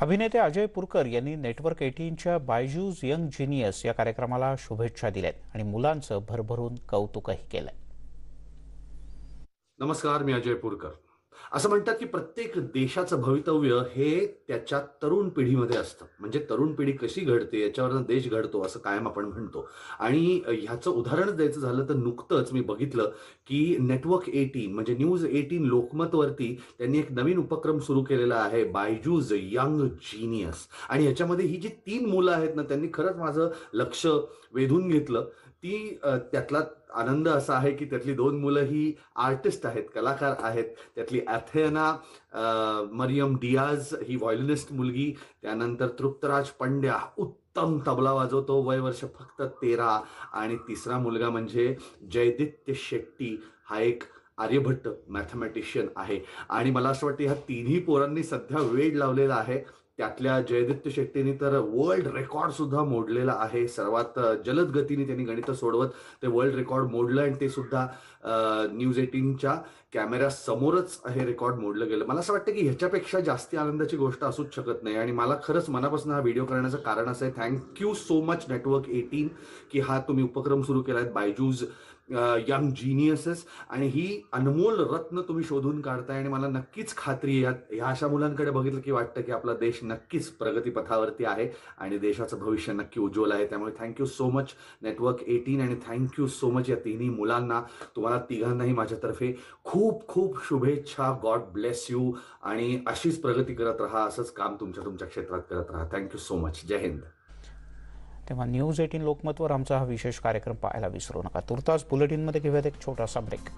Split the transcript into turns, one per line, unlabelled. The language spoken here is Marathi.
अभिनेते अजय पुरकर यांनी नेटवर्क एटीनच्या बायजूज यंग जिनियस या कार्यक्रमाला शुभेच्छा दिल्यात आणि मुलांचं भरभरून कौतुकही केलंय.
नमस्कार मी अजय पुरकर. असं म्हणतात की प्रत्येक देशाचं भवितव्य हे त्याच्या तरुण पिढीमध्ये असतं. म्हणजे तरुण पिढी कशी घडते याच्यावरनं देश घडतो असं कायम आपण म्हणतो. आणि ह्याचं उदाहरण द्यायचं झालं तर नुकतंच मी बघितलं की नेटवर्क एटीन म्हणजे न्यूज एटीन लोकमतवरती त्यांनी एक नवीन उपक्रम सुरू केलेला आहे बायजूज यंग जीनियस आणि याच्यामध्ये ही जी तीन मुलं आहेत ना त्यांनी खरंच माझं लक्ष वेधून घेतलं. ती त्यातला आनंद असा आहे की त्यातली दोन मुलं ही आर्टिस्ट आहेत कलाकार आहेत. त्यातली ॲथेना मरियम डियाज ही व्हायोलिनिस्ट मुलगी. त्यानंतर तृप्तराज पंड्या उत्तम तबला वाजवतो वय वर्ष फक्त तेरा. आणि तिसरा मुलगा म्हणजे जयदित्य शेट्टी हा एक आर्यभट्ट मॅथमॅटिशियन आहे. आणि मला असं वाटतं ह्या तिन्ही पोरांनी सध्या वेळ लावलेला आहे. त्यातल्या जयदित्य शेट्टीने तर वर्ल्ड रेकॉर्ड सुद्धा मोडलेला आहे. सर्वात जलद गतीने त्यांनी गणितं सोडवत ते वर्ल्ड रेकॉर्ड मोडलं आणि ते सुद्धा न्यूज एटीनच्या कॅमेऱ्या समोरच हे रेकॉर्ड मोडलं गेलं. मला असं वाटतं की ह्याच्यापेक्षा जास्त आनंदाची गोष्ट असूच शकत नाही. आणि मला खरंच मनापासून हा व्हिडिओ करण्याचं कारण असं आहे. Thank you so much network eighteen की हा तुम्ही उपक्रम सुरू केला आहे बायजूज यंग जिनियसेस आणि ही अनमोल रत्न तुम्ही शोधून काढताय आणि मला नक्कीच खात्री ह्या- ह्या अशा मुलांकडे बघितलं की वाटतं की आपला देश नक्कीच प्रगतीपथावरती आहे आणि देशाचं भविष्य नक्की उज्ज्वल आहे. त्यामुळे thank you so much network eighteen आणि थँक्यू सो मच या तिन्ही मुलांना. तुम्हाला तिघांनाही माझ्यातर्फे खूप खूप शुभेच्छा. गॉड ब्लेस यू आणि अशीच प्रगती करत राहा असंच काम तुमच्या तुमच्या क्षेत्रात करत राहा. Thank you so much Jai Hind.
तेव्हा न्यूज एटीन लोकमतवर आमचा हा विशेष कार्यक्रम पाहायला विसरू नका. तुर्तास बुलेटिनमध्ये घेऊयात एक छोटासा ब्रेक